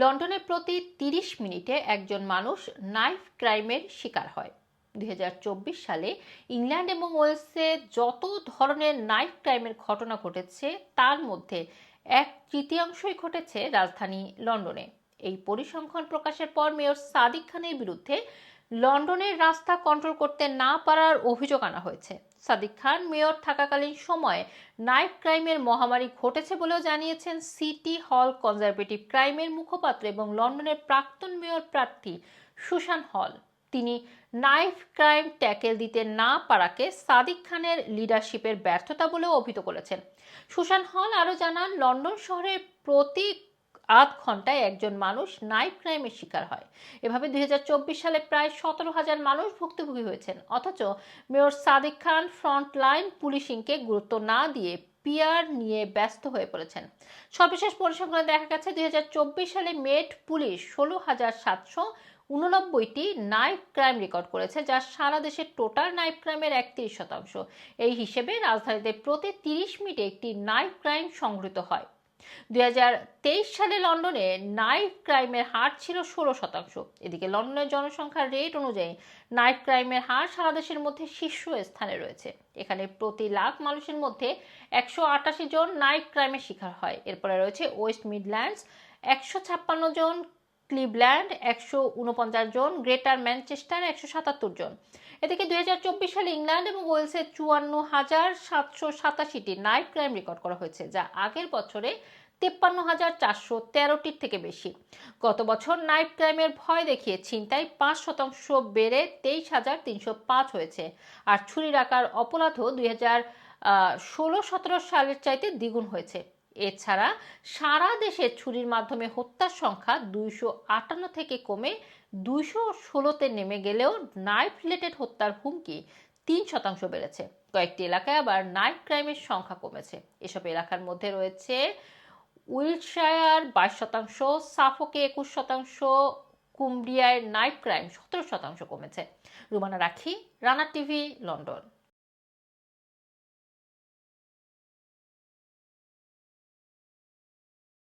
লন্ডনে প্রতি তিরিশ মিনিটে একজন মানুষ নাইফ ক্রাইমের শিকার হয়। দুই হাজার চব্বিশ সালে ইংল্যান্ড এবং ওয়েলসে যত ধরনের নাইফ ক্রাইমের ঘটনা ঘটেছে, তার মধ্যে এক তৃতীয়াংশই ঘটেছে রাজধানী লন্ডনে। এই পরিসংখ্যান প্রকাশের পর মেয়র সাদিক খানের বিরুদ্ধে লন্ডনের রাস্তা কন্ট্রোল করতে না পারার অভিযোগ আনা হয়েছে। সাদিক খান মেয়র থাকাকালীন সময়ে নাইফ ক্রাইমের মহামারী ঘটেছে বলেও জানিয়েছেন সিটি হল কনজারভেটিভ ক্রাইমের মুখপাত্র এবং লন্ডনের প্রাক্তন মেয়র প্রার্থী সুশান হল। তিনি নাইফ ক্রাইম ট্যাকেল দিতে না পারাকে সাদিক খানের লিডারশিপের ব্যর্থতা বলেও অভিহিত করেছেন। সুশান হল আরও জানান, লন্ডন শহরের প্রতি আধ ঘন্টায় একজন মানুষ নাইফ ক্রাইমের শিকার হয়। এভাবে দু হাজার চব্বিশ সালে প্রায় সতেরো হাজার মানুষ ভুক্তভোগী হয়েছেন। অথচ মেয়র সাদিক খান ফ্রন্টলাইন পুলিশিংকে গুরুত্ব না দিয়ে পিয়ার নিয়ে ব্যস্ত হয়ে পড়েছেন। সর্বশেষ পরিসংখ্যানে দেখা গেছে, দুই হাজার চব্বিশ সালে মেট পুলিশ ষোলো হাজার সাতশো উননব্বইটি নাইফ ক্রাইম রেকর্ড করেছে, যা সারা দেশের টোটাল নাইফ ক্রাইমের একত্রিশ শতাংশ। এই হিসেবে রাজধানীতে প্রতি তিরিশ মিনিটে একটি নাইফ ক্রাইম সংঘটিত হয়। দুই হাজার তেইশ সালে লন্ডনে নাইফ ক্রাইমের হার ছিল ষোলো শতাংশ। এদিকে লন্ডনের জনসংখ্যার রেট অনুযায়ী নাইফ ক্রাইমের হার সারা দেশের মধ্যে শীর্ষ স্থানে রয়েছে। এখানে প্রতি লাখ মানুষের মধ্যে একশো আটাশি জন নাইফ ক্রাইমের শিকার হয়। এরপরে রয়েছে ওয়েস্ট মিডল্যান্ডস, একশো ছাপ্পান্ন জন ক্লিভল্যান্ড একশো উনপঞ্চাশ জন, গ্রেটার ম্যানচেস্টার একশো সাতাত্তর জন। এদিকে দু হাজার চব্বিশ সালে ইংল্যান্ড এবং ওয়েলসে চুয়ান্ন হাজার সাতশো সাতাশিটি নাইট ক্রাইম রেকর্ড করা হয়েছে, যা আগের বছরে তেপ্পান্ন হাজার চারশো তেরোটির থেকে বেশি। গত বছর নাইট ক্রাইমের ভয় দেখিয়ে ছিনতাই পাঁচ শতাংশ বেড়ে তেইশ হাজার তিনশো পাঁচ হয়েছে, আর ছুরি রাখার অপরাধও দুই হাজার ষোলো সতেরো সালের চাইতে দ্বিগুণ হয়েছে। এছাড়া সারা দেশে ছুরির মাধ্যমে হত্যার সংখ্যা দুইশো আটান্ন থেকে কমে দুইশো ষোলোতে নেমে গেলেও নাইফ রিলেটেড হত্যার হুমকি তিন শতাংশ বেড়েছে। কয়েকটি এলাকায় আবার নাইফ ক্রাইমের সংখ্যা কমেছে। এসব এলাকার মধ্যে রয়েছে উইলশায়ার বাইশ শতাংশ, সাফোকে একুশ শতাংশ কুম্বরিয়ায় নাইফ ক্রাইম সতেরো শতাংশ কমেছে। রুমানা রাখি, রানা টিভি, লন্ডন।